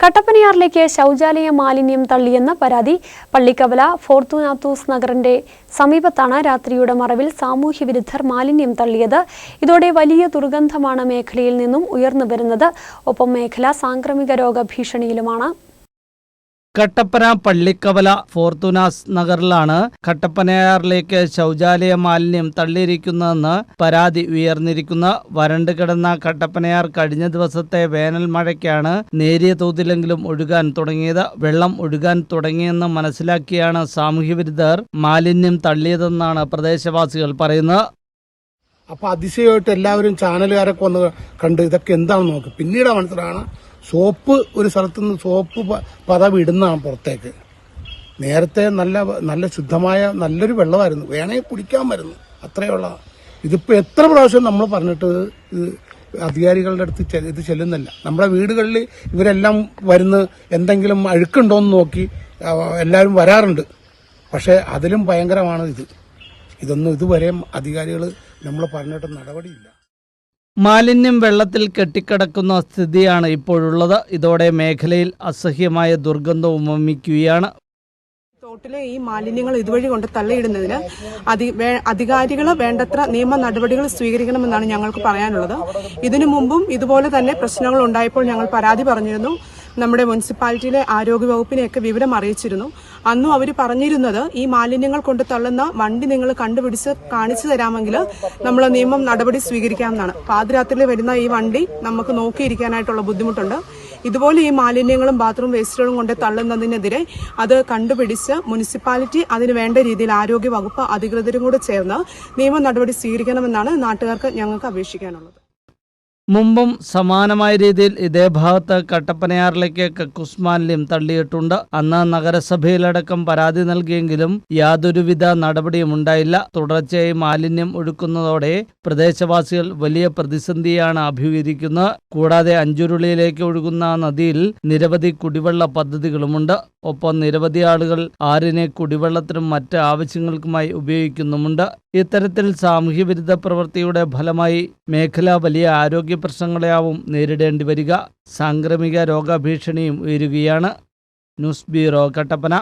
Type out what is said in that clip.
കട്ടപ്പനയാറിലേക്ക് ശൗചാലയ മാലിന്യം തള്ളിയെന്ന പരാതി പള്ളിക്കവല ഫോർത്തുനാത്തൂസ് നഗറിന്റെ സമീപത്താണ് രാത്രിയുടെ മറവിൽ സാമൂഹ്യ വിരുദ്ധർ മാലിന്യം തള്ളിയത്. ഇതോടെ വലിയ ദുർഗന്ധമാണ് മേഖലയിൽ നിന്നും ഉയർന്നു വരുന്നത്. ഒപ്പം മേഖല സാംക്രമിക രോഗ ഭീഷണിയിലുമാണ് കട്ടപ്പന പള്ളിക്കവല ഫോർത്തുനാസ് നഗറിലാണ് കട്ടപ്പനയാറിലേക്ക് ശൗചാലയ മാലിന്യം തള്ളിയിരിക്കുന്നതെന്ന് പരാതി ഉയർന്നിരിക്കുന്ന വരണ്ട് കിടന്ന കട്ടപ്പനയാർ കഴിഞ്ഞ ദിവസത്തെ വേനൽ മഴയ്ക്കാണ് നേരിയ തോതിലെങ്കിലും ഒഴുകാൻ തുടങ്ങിയത്. വെള്ളം ഒഴുകാൻ തുടങ്ങിയെന്ന് മനസ്സിലാക്കിയാണ് സാമൂഹ്യ വിരുദ്ധർ മാലിന്യം തള്ളിയതെന്നാണ് പ്രദേശവാസികൾ പറയുന്നത്. അപ്പൊ അതിശയമായിട്ട് എല്ലാവരും ചാനലുകാരൊക്കെ വന്ന് കണ്ട് ഇതൊക്കെ എന്താണെന്ന് നോക്കി. പിന്നീട് മനസ്സിലാണ് സോപ്പ് ഒരു സ്ഥലത്തു നിന്ന് സോപ്പ് പ- പദവി ഇടുന്നതാണ് പുറത്തേക്ക്. നേരത്തെ നല്ല നല്ല ശുദ്ധമായ നല്ലൊരു വെള്ളമായിരുന്നു. വേണമെങ്കിൽ കുടിക്കാൻ വരുന്നു. അത്രയുള്ള ഇതിപ്പോൾ എത്ര പ്രാവശ്യം നമ്മൾ പറഞ്ഞിട്ട് ഇത് അധികാരികളുടെ അടുത്ത് ഇത് ചെല്ലുന്നില്ല. നമ്മുടെ വീടുകളിൽ ഇവരെല്ലാം വരുന്ന് എന്തെങ്കിലും അഴുക്കുണ്ടോയെന്ന് നോക്കി എല്ലാവരും വരാറുണ്ട്. പക്ഷേ അതിലും ഭയങ്കരമാണ് ഇത് ഇതൊന്നും ഇതുവരെയും അധികാരികൾ നമ്മൾ പറഞ്ഞിട്ട് നടപടിയില്ല. മാലിന്യം വെള്ളത്തിൽ കെട്ടിക്കിടക്കുന്ന സ്ഥിതിയാണ് ഇപ്പോഴുള്ളത്. ഇതോടെ മേഖലയിൽ അസഹ്യമായ ദുർഗന്ധം വമിക്കുകയാണ്. തോട്ടിലെ ഈ മാലിന്യങ്ങൾ ഇതുവഴി കൊണ്ട് തള്ളിയിടുന്നതിന് അധികാരികൾ വേണ്ടത്ര നിയമ നടപടികൾ സ്വീകരിക്കണമെന്നാണ് ഞങ്ങൾക്ക് പറയാനുള്ളത്. ഇതിനു മുമ്പും ഇതുപോലെ തന്നെ പ്രശ്നങ്ങൾ ഉണ്ടായപ്പോൾ ഞങ്ങൾ പരാതി പറഞ്ഞിരുന്നു. നമ്മുടെ മുനിസിപ്പാലിറ്റിയിലെ ആരോഗ്യ വകുപ്പിനെയൊക്കെ വിവരം അറിയിച്ചിരുന്നു. അന്നും അവർ പറഞ്ഞിരുന്നത് ഈ മാലിന്യങ്ങൾ കൊണ്ട് തള്ളുന്ന വണ്ടി നിങ്ങൾ കണ്ടുപിടിച്ച് കാണിച്ചു തരാമെങ്കിൽ നമ്മൾ നിയമം നടപടി സ്വീകരിക്കാമെന്നാണ്. പാതിരാത്രിയിൽ വരുന്ന ഈ വണ്ടി നമുക്ക് നോക്കിയിരിക്കാനായിട്ടുള്ള ബുദ്ധിമുട്ടുണ്ട്. ഇതുപോലെ ഈ മാലിന്യങ്ങളും ബാത്റൂം വേസ്റ്റുകളും കൊണ്ട് തള്ളുന്നതിനെതിരെ അത് കണ്ടുപിടിച്ച് മുനിസിപ്പാലിറ്റി അതിന് വേണ്ട രീതിയിൽ ആരോഗ്യ വകുപ്പ് അധികൃതരും കൂടെ ചേർന്ന് നിയമ നടപടി സ്വീകരിക്കണമെന്നാണ് നാട്ടുകാർക്ക് ഞങ്ങൾക്ക് അപേക്ഷിക്കാനുള്ളത്. മുമ്പും സമാനമായ രീതിയിൽ ഇതേ ഭാഗത്ത് കട്ടപ്പനയാറിലേക്ക് കക്കൂസ് മാലിന്യം തള്ളിയിട്ടുണ്ട്. അന്ന് നഗരസഭയിലടക്കം പരാതി നൽകിയെങ്കിലും യാതൊരുവിധ നടപടിയും ഉണ്ടായില്ല. തുടർച്ചയായി മാലിന്യം ഒഴുക്കുന്നതോടെ പ്രദേശവാസികൾ വലിയ പ്രതിസന്ധിയാണ് അഭിമുഖീകരിക്കുന്നത്. കൂടാതെ അഞ്ചുരുളിയിലേക്ക് ഒഴുകുന്ന നദിയിൽ നിരവധി കുടിവെള്ള പദ്ധതികളുമുണ്ട്. ഒപ്പം നിരവധി ആളുകൾ ആറിനെ കുടിവെള്ളത്തിനും മറ്റ് ആവശ്യങ്ങൾക്കുമായി ഉപയോഗിക്കുന്നുമുണ്ട്. ഇത്തരത്തിൽ സാമൂഹ്യവിരുദ്ധ പ്രവൃത്തിയുടെ ഫലമായി മേഖല വലിയ ആരോഗ്യ പ്രശ്നങ്ങളെയാവും നേരിടേണ്ടി വരിക. സാംക്രമിക രോഗഭീഷണിയും ഉയരുകയാണ്. News bureau Kattappana.